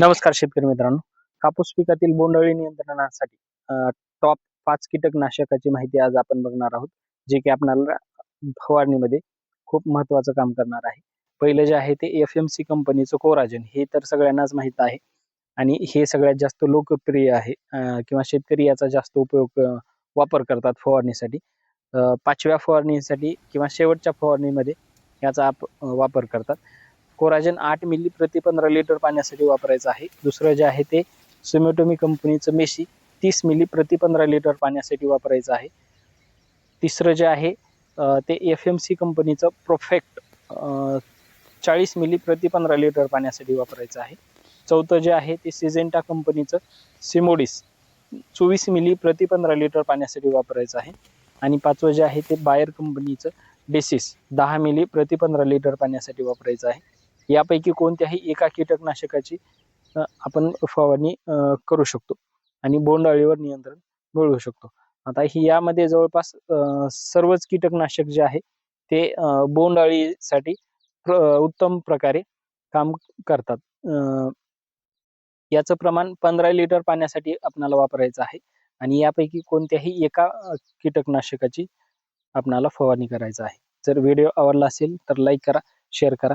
नमस्कार शेतकरी मित्रांनो. कापूस पिकातील बोंडअळी नियंत्रणासाठी टॉप पाच कीटकनाशकाची माहिती आज आपण बघणार आहोत जे की आपल्याला फवारणीमध्ये खूप महत्वाचं काम करणार आहे. पहिलं जे आहे ते एफ एम सी कंपनीचं कोराजन हे तर सगळ्यांनाच माहीत आहे. आणि हे सगळ्यात जास्त लोकप्रिय आहे किंवा शेतकरी याचा जास्त उपयोग वापर करतात फवारणीसाठी. पाचव्या फवारणीसाठी किंवा शेवटच्या फवारणीमध्ये याचा आप वापर करतात. कोराजन आठ मिली प्रति पंधरा लिटर पाण्यासाठी वापरायचं आहे. दुसरं जे आहे ते सुमेटोमी कंपनीचं मेशी तीस मिली प्रति पंधरा लिटर पाण्यासाठी वापरायचं आहे. तिसरं जे आहे ते एफ एम सी कंपनीचं प्रोफेक्ट चाळीस मिली प्रति पंधरा लिटर पाण्यासाठी वापरायचं आहे. चौथं जे आहे ते सिजेंटा कंपनीचं सिमोडिस चोवीस मिली प्रति पंधरा लिटर पाण्यासाठी वापरायचं आहे. आणि पाचवं जे आहे ते बायर कंपनीचं डेसिस दहा मिली प्रति पंधरा लिटर पाण्यासाठी वापरायचं आहे. यापैकी कोणत्याही एका कीटकनाशकाची आपण फवारणी करू शकतो. आणि बोंडअळीवर नियंत्रण मिळवू शकतो. आता ही यामध्ये जवळपास सर्वच कीटकनाशक जे आहे ते बोंडअळीसाठी प्र- उत्तम प्रकारे काम करतात. याचं प्रमाण पंधरा लिटर पाण्यासाठी आपणाला वापरायचं आहे. आणि यापैकी कोणत्याही एका कीटकनाशकाची आपणाला फवारणी करायचं आहे. जर व्हिडिओ आवडला असेल तर लाईक करा शेअर करा.